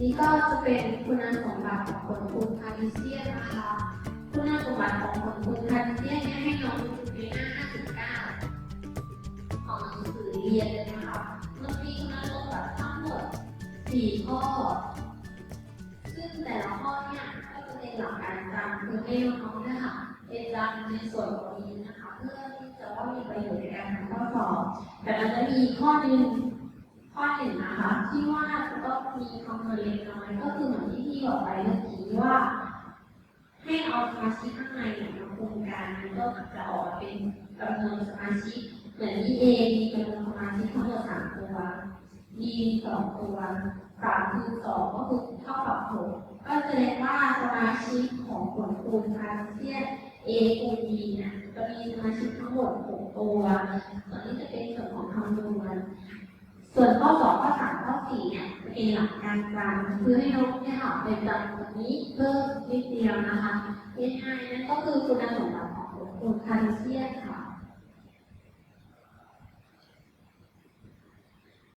นี่ก็จะเป็นคุณสมบัติของผลคูณคาร์ทีเซียนนะคะ คุณสมบัติของผลคูณคาร์ทีเซียเนี่ยให้น้องดูในหน้า59ของหนังสือเรียนเลยนะคะมันมีคุณสมบัติทั้งหมด4ข้อ ซึ่งแต่ละข้อเนี่ยก็จะเป็นหลักการจำคือให้น้องเนี่ยค่ะเป็นจำในส่วนของนี้นะคะ เพื่อที่จะว่ามีประโยชน์ในการทำข้อสอบแต่มันจะมีข้อหนึ่ง ข้อหนึ่งนะคะที่ว่าจะต้องมีคำนวณเล็กน้อยก็คือเหมือนที่พี่บอกไปเมื่อกี้ว่า ให้เอาสมาชิกข้างในเนี่ยมาคูณกันมันก็จะออกเป็นจำนวนสมาชิกเหมือนที่ A มีจำนวนสมาชิกทั้งหมดสามตัว B สองตัวสามคูณสองก็คือเท่ากับหกก็แสดงว่าสมาชิกของผลคูณคารเซียน A คูณ B เนี่ยจะมีสมาชิกทั้งหมดหกตัวส่วนนี้จะเป็นส่วนของคำนวณ ส่วนข้อสองข้อสามข้อสี่เนี่ยเป็นหลักการกลางคือให้นกเนี่ยค่ะเป็นจำตรงนี้เพิ่มนิดเดียวนะคะง่ายๆนั่นก็คือคุณสมบัติของผลคูณคาร์เซียมค่ะ